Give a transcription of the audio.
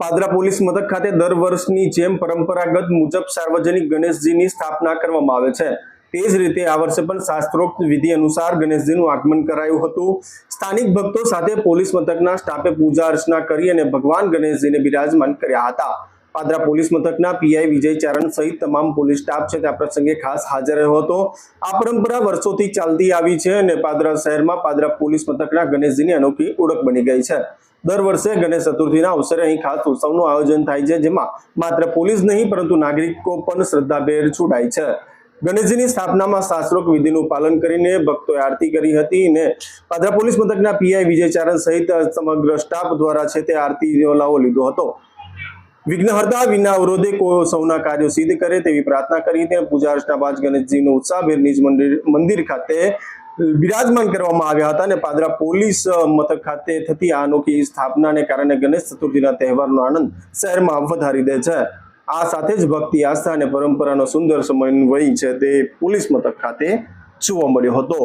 Padra police મથક ખાતે દર વર્ષની જેમ પરંપરાગત મુજબ સાર્વજનિક ગણેશજીની સ્થાપના કરવામાં આવે છે. તે જ રીતે આ વર્ષે પણ શાસ્ત્રોક્ત વિધિ અનુસાર ગણેશજીનું આગમન કરાયું હતું. સ્થાનિક ભક્તો સાથે પોલીસ મથકના સ્ટાફે પૂજા અર્ચના કરી અને ભગવાન ગણેશજીને બિરાજમાન કર્યા હતા. પાદરા પોલીસ મથકના પીઆઈ વિજય ચારણ સહિત તમામ પોલીસ સ્ટાફ છે તે પ્રસંગે ખાસ હાજર રહ્યો હતો. આ પરંપરા વર્ષોથી ચાલતી આવી છે અને પાદરા શહેરમાં પાદરા પોલીસ મથકના ગણેશજીની અનોખી ઓળખ બની ગઈ છે. દર વર્ષે ગણેશ ચતુર્થીના અવસરે અહીં ખાસ ઉત્સવનું આયોજન થાય છે, જેમાં માત્ર પોલીસ નહીં, પરંતુ નાગરિકો પણ શ્રદ્ધાભેર છૂટાય છે. ગણેશજીની સ્થાપનામાં શાસ્ત્રોક વિધિનું પાલન કરીને ભક્તોએ આરતી કરી હતી અને પાદરા પોલીસ મથકના પીઆઈ વિજય ચારણ સહિત સમગ્ર સ્ટાફ દ્વારા છે તે આરતીનો લાવો લીધો હતો. વિઘ્નહર્તા વિના અવરોધે કોઈ સૌના કાર્યો સિદ્ધ કરે તેવી પ્રાર્થના કરી હતી પૂજા અર્ચના બાદ ગણેશજીનું ઉત્સાહભેર નિજ મંદિર મંદિર ખાતે બિરાજમાન કરવામાં આવ્યા હતા અને પાદરા પોલીસ મથક ખાતે થતી આ અનોખી સ્થાપનાને કારણે ગણેશ ચતુર્થીના તહેવારનો આનંદ શહેરમાં વધારી દે છે. આ સાથે જ ભક્તિ, આસ્થા અને પરંપરાનો સુંદર સમન્વય છે તે પોલીસ મથક ખાતે જોવા મળ્યો હતો.